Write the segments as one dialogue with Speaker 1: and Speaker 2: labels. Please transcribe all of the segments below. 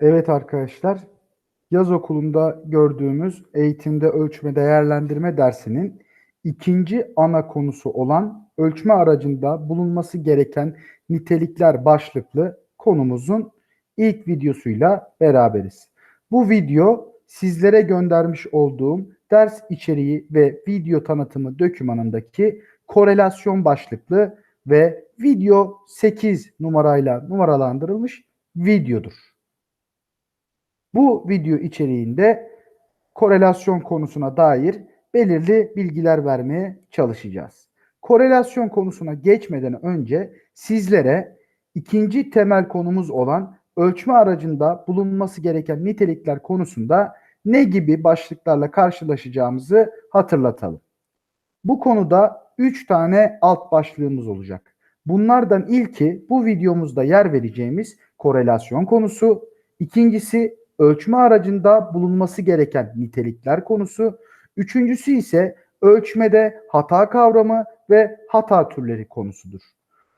Speaker 1: Evet arkadaşlar, yaz okulunda gördüğümüz eğitimde ölçme değerlendirme dersinin ikinci ana konusu olan ölçme aracında bulunması gereken nitelikler başlıklı konumuzun ilk videosuyla beraberiz. Bu video sizlere göndermiş olduğum ders içeriği ve video tanıtımı dokümanındaki korelasyon başlıklı ve video 8 numarayla numaralandırılmış videodur. Bu video içeriğinde korelasyon konusuna dair belirli bilgiler vermeye çalışacağız. Korelasyon konusuna geçmeden önce sizlere ikinci temel konumuz olan ölçme aracında bulunması gereken nitelikler konusunda ne gibi başlıklarla karşılaşacağımızı hatırlatalım. Bu konuda 3 tane alt başlığımız olacak. Bunlardan ilki bu videomuzda yer vereceğimiz korelasyon konusu, ikincisi ölçme aracında bulunması gereken nitelikler konusu, üçüncüsü ise ölçmede hata kavramı ve hata türleri konusudur.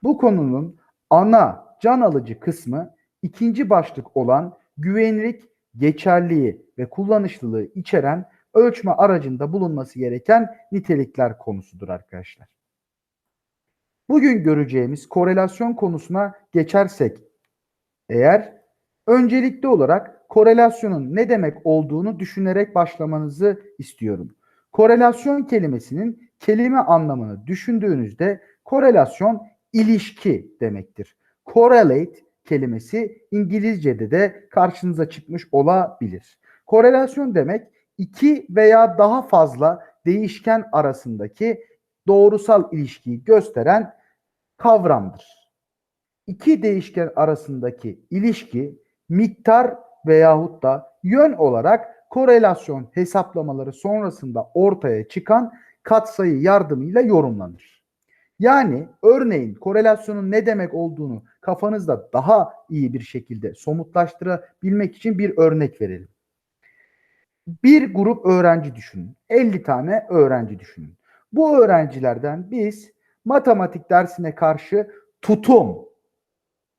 Speaker 1: Bu konunun ana can alıcı kısmı ikinci başlık olan güvenlik, geçerliği ve kullanışlılığı içeren ölçme aracında bulunması gereken nitelikler konusudur arkadaşlar. Bugün göreceğimiz korelasyon konusuna geçersek eğer öncelikli olarak korelasyonun ne demek olduğunu düşünerek başlamanızı istiyorum. Korelasyon kelimesinin kelime anlamını düşündüğünüzde korelasyon ilişki demektir. Correlate kelimesi İngilizce'de de karşınıza çıkmış olabilir. Korelasyon demek iki veya daha fazla değişken arasındaki doğrusal ilişkiyi gösteren kavramdır. İki değişken arasındaki ilişki miktar veyahut da yön olarak korelasyon hesaplamaları sonrasında ortaya çıkan katsayı yardımıyla yorumlanır. Yani örneğin korelasyonun ne demek olduğunu kafanızda daha iyi bir şekilde somutlaştırabilmek için bir örnek verelim. Bir grup öğrenci düşünün. 50 tane öğrenci düşünün. Bu öğrencilerden biz matematik dersine karşı tutum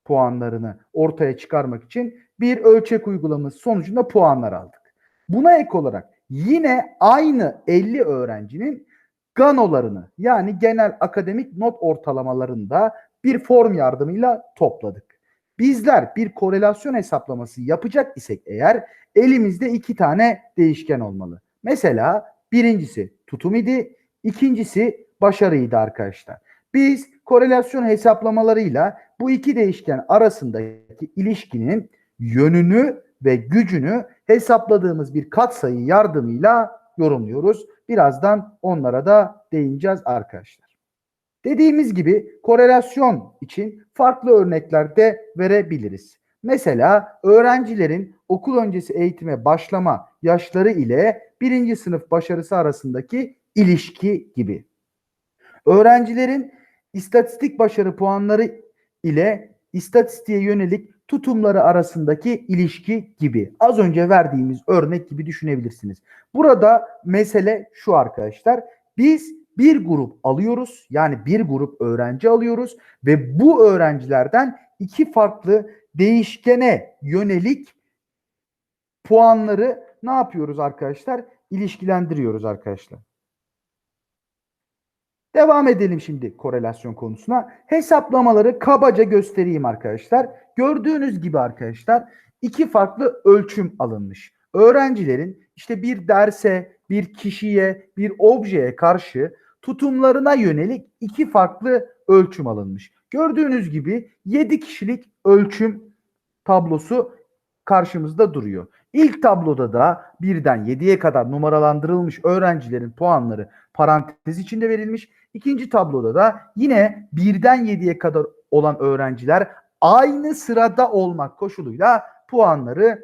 Speaker 1: puanlarını ortaya çıkarmak için bir ölçek uygulaması sonucunda puanlar aldık. Buna ek olarak yine aynı 50 öğrencinin ganolarını yani genel akademik not ortalamalarında bir form yardımıyla topladık. Bizler bir korelasyon hesaplaması yapacak isek eğer elimizde iki tane değişken olmalı. Mesela birincisi tutum idi, ikincisi başarıydı arkadaşlar. Biz korelasyon hesaplamalarıyla bu iki değişken arasındaki ilişkinin yönünü ve gücünü hesapladığımız bir katsayı yardımıyla yorumluyoruz. Birazdan onlara da değineceğiz arkadaşlar. Dediğimiz gibi korelasyon için farklı örnekler de verebiliriz. Mesela öğrencilerin okul öncesi eğitime başlama yaşları ile birinci sınıf başarısı arasındaki ilişki gibi. Öğrencilerin istatistik başarı puanları ile istatistiğe yönelik tutumları arasındaki ilişki gibi. Az önce verdiğimiz örnek gibi düşünebilirsiniz. Burada mesele şu arkadaşlar. Biz bir grup alıyoruz. Yani bir grup öğrenci alıyoruz ve bu öğrencilerden iki farklı değişkene yönelik puanları ne yapıyoruz arkadaşlar? İlişkilendiriyoruz arkadaşlar. Devam edelim şimdi korelasyon konusuna. Hesaplamaları kabaca göstereyim arkadaşlar. Gördüğünüz gibi arkadaşlar iki farklı ölçüm alınmış. Öğrencilerin işte bir derse, bir kişiye, bir objeye karşı tutumlarına yönelik iki farklı ölçüm alınmış. Gördüğünüz gibi 7 kişilik ölçüm tablosu karşımızda duruyor. İlk tabloda da birden 7'ye kadar numaralandırılmış öğrencilerin puanları parantez içinde verilmiş. İkinci tabloda da yine birden 7'ye kadar olan öğrenciler aynı sırada olmak koşuluyla puanları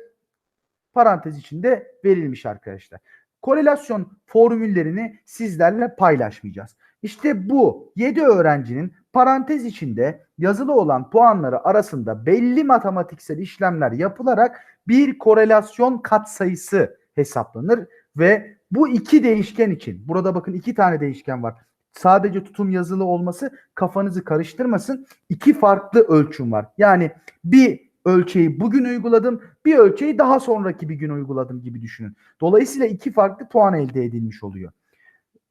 Speaker 1: parantez içinde verilmiş arkadaşlar. Korelasyon formüllerini sizlerle paylaşmayacağız. İşte bu 7 öğrencinin parantez içinde yazılı olan puanları arasında belli matematiksel işlemler yapılarak bir korelasyon katsayısı hesaplanır ve bu iki değişken için burada bakın iki tane değişken var. Sadece tutum yazılı olması kafanızı karıştırmasın. İki farklı ölçüm var. Yani bir ölçeği bugün uyguladım. Bir ölçeği daha sonraki bir gün uyguladım gibi düşünün. Dolayısıyla iki farklı puan elde edilmiş oluyor.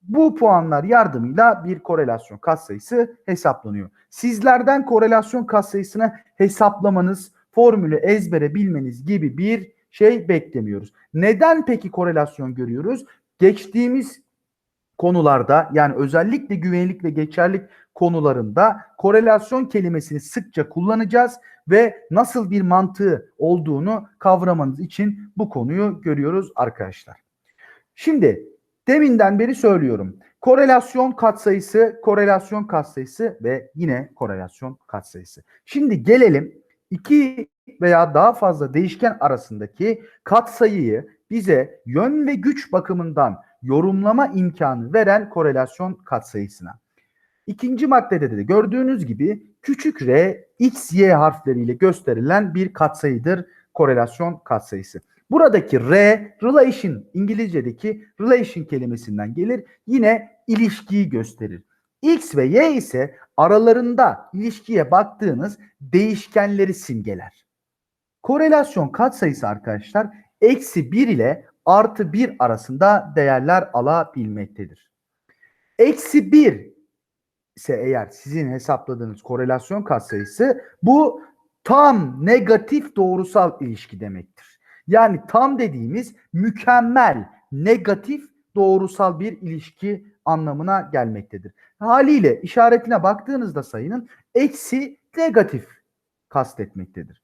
Speaker 1: Bu puanlar yardımıyla bir korelasyon katsayısı hesaplanıyor. Sizlerden korelasyon katsayısını hesaplamanız, formülü ezbere bilmeniz gibi bir şey beklemiyoruz. Neden peki korelasyon görüyoruz? Geçtiğimiz konularda yani özellikle güvenlik ve geçerlik konularında korelasyon kelimesini sıkça kullanacağız ve nasıl bir mantığı olduğunu kavramanız için bu konuyu görüyoruz arkadaşlar. Şimdi deminden beri söylüyorum. Korelasyon katsayısı, korelasyon katsayısı ve yine korelasyon katsayısı. Şimdi gelelim iki veya daha fazla değişken arasındaki katsayıyı bize yön ve güç bakımından yorumlama imkanı veren korelasyon katsayısına. İkinci maddede de gördüğünüz gibi küçük r, x, y harfleriyle gösterilen bir katsayıdır korelasyon katsayısı. Buradaki R, relation, İngilizce'deki relation kelimesinden gelir. Yine ilişkiyi gösterir. X ve Y ise aralarında ilişkiye baktığınız değişkenleri simgeler. Korelasyon katsayısı arkadaşlar eksi 1 ile artı 1 arasında değerler alabilmektedir. Eksi 1 ise eğer sizin hesapladığınız korelasyon katsayısı bu tam negatif doğrusal ilişki demektir. Yani tam dediğimiz mükemmel, negatif, doğrusal bir ilişki anlamına gelmektedir. Haliyle işaretine baktığınızda sayının eksi negatif kastetmektedir.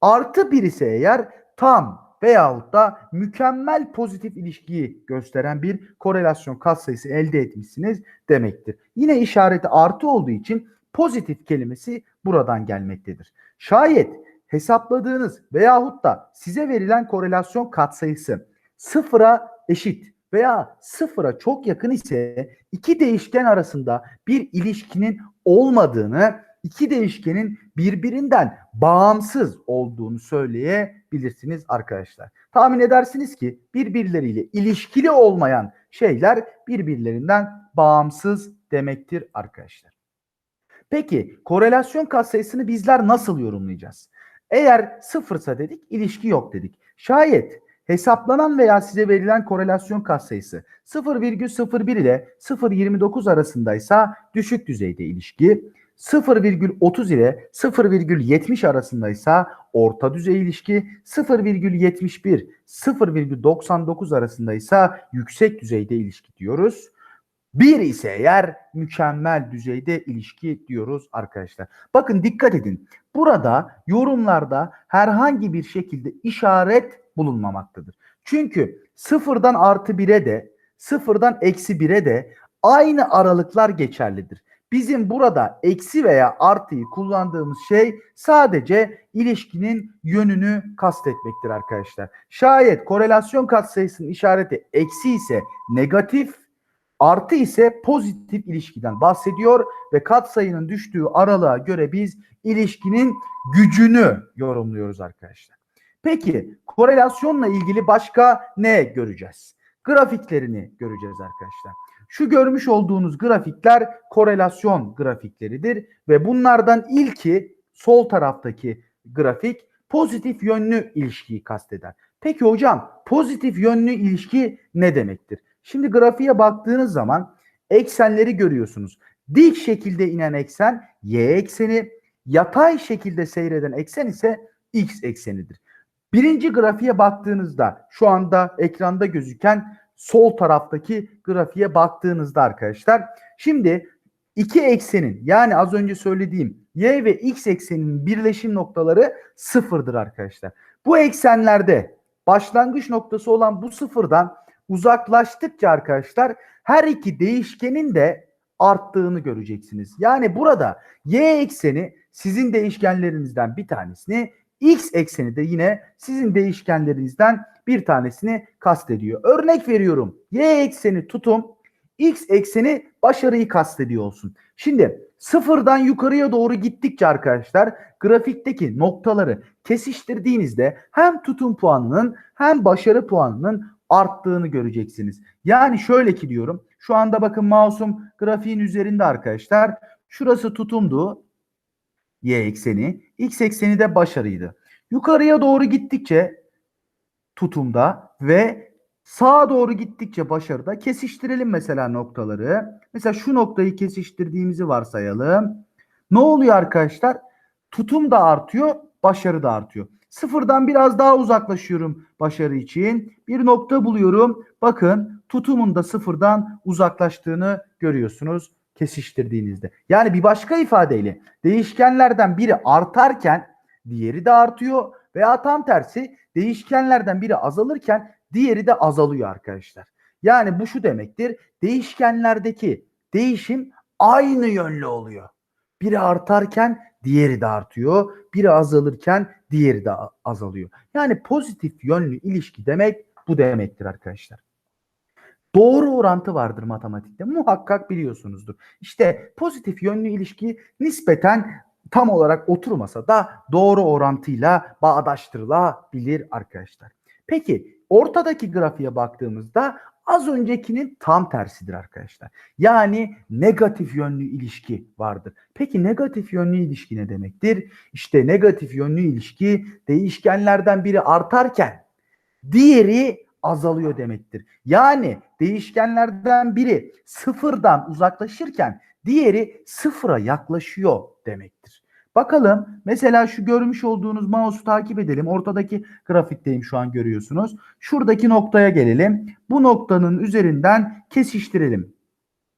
Speaker 1: Artı bir ise eğer tam veyahut da mükemmel pozitif ilişkiyi gösteren bir korelasyon katsayısı elde etmişsiniz demektir. Yine işareti artı olduğu için pozitif kelimesi buradan gelmektedir. Şayet hesapladığınız veyahut da size verilen korelasyon katsayısı sıfıra eşit veya sıfıra çok yakın ise iki değişken arasında bir ilişkinin olmadığını, iki değişkenin birbirinden bağımsız olduğunu söyleyebilirsiniz arkadaşlar. Tahmin edersiniz ki birbirleriyle ilişkili olmayan şeyler birbirlerinden bağımsız demektir arkadaşlar. Peki korelasyon katsayısını bizler nasıl yorumlayacağız? Eğer sıfırsa dedik ilişki yok dedik. Şayet hesaplanan veya size verilen korelasyon katsayısı 0,01 ile 0,29 arasındaysa düşük düzeyde ilişki, 0,30 ile 0,70 arasındaysa orta düzey ilişki, 0,71 0,99 arasındaysa yüksek düzeyde ilişki diyoruz. Bir ise eğer mükemmel düzeyde ilişki diyoruz arkadaşlar. Bakın dikkat edin. Burada yorumlarda herhangi bir şekilde işaret bulunmamaktadır. Çünkü sıfırdan artı 1'e de sıfırdan eksi 1'e de aynı aralıklar geçerlidir. Bizim burada eksi veya artıyı kullandığımız şey sadece ilişkinin yönünü kastetmektir arkadaşlar. Şayet korelasyon katsayısının işareti eksi ise negatif, artı ise pozitif ilişkiden bahsediyor ve katsayının düştüğü aralığa göre biz ilişkinin gücünü yorumluyoruz arkadaşlar. Peki korelasyonla ilgili başka ne göreceğiz? Grafiklerini göreceğiz arkadaşlar. Şu görmüş olduğunuz grafikler korelasyon grafikleridir ve bunlardan ilki sol taraftaki grafik pozitif yönlü ilişkiyi kasteder. Peki hocam pozitif yönlü ilişki ne demektir? Şimdi grafiğe baktığınız zaman eksenleri görüyorsunuz. Dik şekilde inen eksen y ekseni, yatay şekilde seyreden eksen ise x eksenidir. Birinci grafiğe baktığınızda şu anda ekranda gözüken sol taraftaki grafiğe baktığınızda arkadaşlar şimdi iki eksenin yani az önce söylediğim y ve x ekseninin birleşim noktaları sıfırdır arkadaşlar. Bu eksenlerde başlangıç noktası olan bu sıfırdan uzaklaştıkça arkadaşlar her iki değişkenin de arttığını göreceksiniz. Yani burada y ekseni sizin değişkenlerinizden bir tanesini, x ekseni de yine sizin değişkenlerinizden bir tanesini kastediyor. Örnek veriyorum. Y ekseni tutum, x ekseni başarıyı kastediyor olsun. Şimdi sıfırdan yukarıya doğru gittikçe arkadaşlar grafikteki noktaları kesiştirdiğinizde hem tutum puanının hem başarı puanının arttığını göreceksiniz. Yani şöyle ki diyorum. Şu anda bakın mouse'um grafiğin üzerinde arkadaşlar. Şurası tutumdu. Y ekseni. X ekseni de başarıydı. Yukarıya doğru gittikçe tutumda ve sağa doğru gittikçe başarıda kesiştirelim mesela noktaları. Mesela şu noktayı kesiştirdiğimizi varsayalım. Ne oluyor arkadaşlar? Tutum da artıyor, başarı da artıyor. Sıfırdan biraz daha uzaklaşıyorum başarı için. Bir nokta buluyorum. Bakın tutumun da sıfırdan uzaklaştığını görüyorsunuz kesiştirdiğinizde. Yani bir başka ifadeyle değişkenlerden biri artarken diğeri de artıyor veya tam tersi değişkenlerden biri azalırken diğeri de azalıyor arkadaşlar. Yani bu şu demektir. Değişkenlerdeki değişim aynı yönlü oluyor. Biri artarken diğeri de artıyor. Biri azalırken diğeri de azalıyor. Yani pozitif yönlü ilişki demek bu demektir arkadaşlar. Doğru orantı vardır matematikte. Muhakkak biliyorsunuzdur. İşte pozitif yönlü ilişki nispeten tam olarak oturmasa da doğru orantıyla bağdaştırılabilir arkadaşlar. Peki ortadaki grafiğe baktığımızda az öncekinin tam tersidir arkadaşlar. Yani negatif yönlü ilişki vardır. Peki negatif yönlü ilişki ne demektir? İşte negatif yönlü ilişki değişkenlerden biri artarken diğeri azalıyor demektir. Yani değişkenlerden biri sıfırdan uzaklaşırken diğeri sıfıra yaklaşıyor demektir. Bakalım mesela şu görmüş olduğunuz mouse'u takip edelim. Ortadaki grafikteyim şu an görüyorsunuz. Şuradaki noktaya gelelim. Bu noktanın üzerinden kesiştirelim.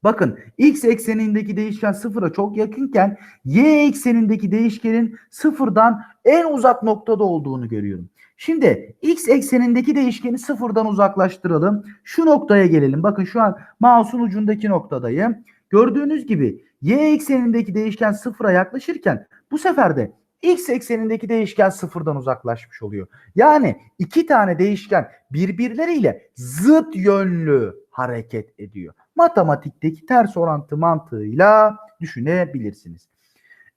Speaker 1: Bakın x eksenindeki değişken sıfıra çok yakınken y eksenindeki değişkenin sıfırdan en uzak noktada olduğunu görüyorum. Şimdi x eksenindeki değişkeni sıfırdan uzaklaştıralım. Şu noktaya gelelim. Bakın şu an mouse'un ucundaki noktadayım. Gördüğünüz gibi y eksenindeki değişken sıfıra yaklaşırken bu sefer de x eksenindeki değişken sıfırdan uzaklaşmış oluyor. Yani iki tane değişken birbirleriyle zıt yönlü hareket ediyor. Matematikteki ters orantı mantığıyla düşünebilirsiniz.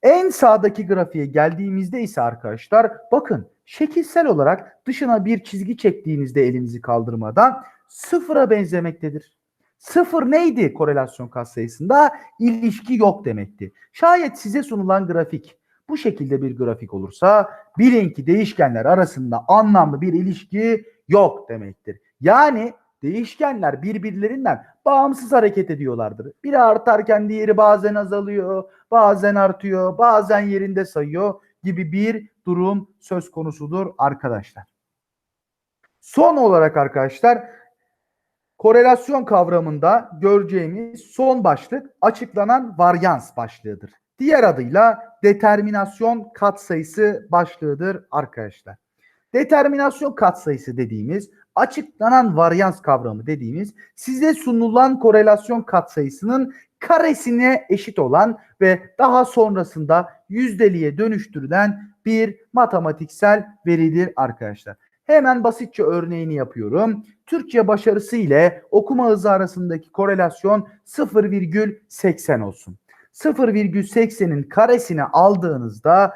Speaker 1: En sağdaki grafiğe geldiğimizde ise arkadaşlar bakın şekilsel olarak dışına bir çizgi çektiğinizde elinizi kaldırmadan sıfıra benzemektedir. Sıfır neydi korelasyon katsayısında? İlişki yok demekti. Şayet size sunulan grafik bu şekilde bir grafik olursa bilin ki değişkenler arasında anlamlı bir ilişki yok demektir. Yani değişkenler birbirlerinden bağımsız hareket ediyorlardır. Biri artarken diğeri bazen azalıyor, bazen artıyor, bazen yerinde sayıyor gibi bir durum söz konusudur arkadaşlar. Son olarak arkadaşlar korelasyon kavramında göreceğimiz son başlık açıklanan varyans başlığıdır. Diğer adıyla determinasyon katsayısı başlığıdır arkadaşlar. Determinasyon katsayısı dediğimiz açıklanan varyans kavramı dediğimiz size sunulan korelasyon katsayısının karesine eşit olan ve daha sonrasında yüzdeliğe dönüştürülen bir matematiksel veridir arkadaşlar. Hemen basitçe örneğini yapıyorum. Türkçe başarısı ile okuma hızı arasındaki korelasyon 0,80 olsun. 0,80'in karesini aldığınızda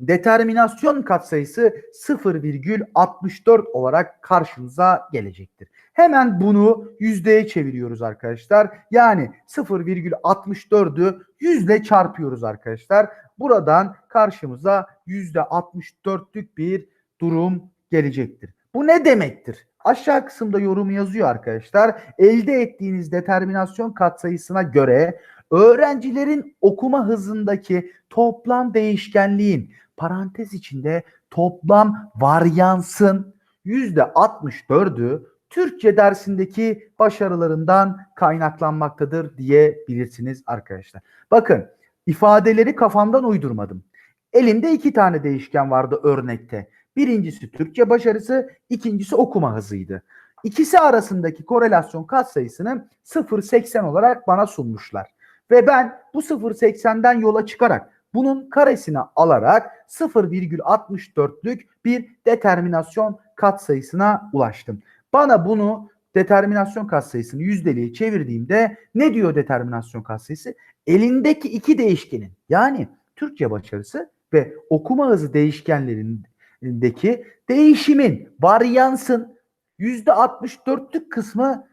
Speaker 1: determinasyon katsayısı 0,64 olarak karşınıza gelecektir. Hemen bunu yüzdeye çeviriyoruz arkadaşlar. Yani 0,64'ü yüzle çarpıyoruz arkadaşlar. Buradan karşımıza %64'lük bir durum gelecektir. Bu ne demektir? Aşağı kısımda yorum yazıyor arkadaşlar. Elde ettiğiniz determinasyon katsayısına göre öğrencilerin okuma hızındaki toplam değişkenliğin parantez içinde toplam varyansın %64'ü Türkçe dersindeki başarılarından kaynaklanmaktadır diyebilirsiniz arkadaşlar. Bakın ifadeleri kafamdan uydurmadım. Elimde iki tane değişken vardı örnekte. Birincisi Türkçe başarısı, ikincisi okuma hızıydı. İkisi arasındaki korelasyon katsayısını 0.80 olarak bana sunmuşlar. Ve ben bu 0.80'den yola çıkarak bunun karesini alarak 0,64'lük bir determinasyon katsayısına ulaştım. Bana bunu determinasyon katsayısını yüzdeliğe çevirdiğimde ne diyor determinasyon katsayısı? Elindeki iki değişkenin yani Türkçe başarısı ve okuma hızı değişkenlerindeki değişimin, varyansın %64'lük kısmı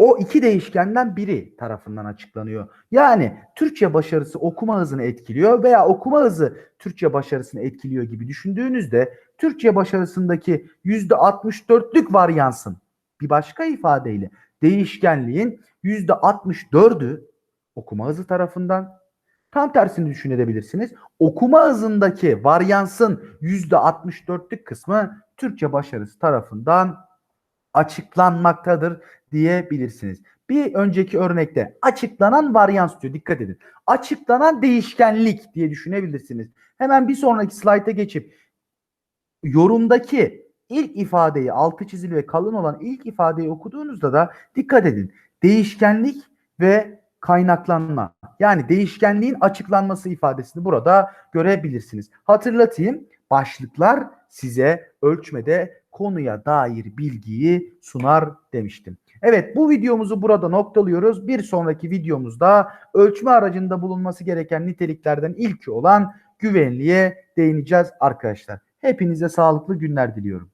Speaker 1: o iki değişkenden biri tarafından açıklanıyor. Yani Türkçe başarısı okuma hızını etkiliyor veya okuma hızı Türkçe başarısını etkiliyor gibi düşündüğünüzde Türkçe başarısındaki %64'lük varyansın bir başka ifadeyle değişkenliğin %64'ü okuma hızı tarafından tam tersini düşünebilirsiniz. Okuma hızındaki varyansın %64'lük kısmı Türkçe başarısı tarafından açıklanmaktadır diyebilirsiniz. Bir önceki örnekte açıklanan varyans diyor. Dikkat edin. Açıklanan değişkenlik diye düşünebilirsiniz. Hemen bir sonraki slayta geçip yorumdaki ilk ifadeyi altı çizili ve kalın olan ilk ifadeyi okuduğunuzda da dikkat edin. Değişkenlik ve kaynaklanma. Yani değişkenliğin açıklanması ifadesini burada görebilirsiniz. Hatırlatayım. Başlıklar size ölçmede konuya dair bilgiyi sunar demiştim. Evet bu videomuzu burada noktalıyoruz. Bir sonraki videomuzda ölçme aracında bulunması gereken niteliklerden ilki olan güvenliğe değineceğiz arkadaşlar. Hepinize sağlıklı günler diliyorum.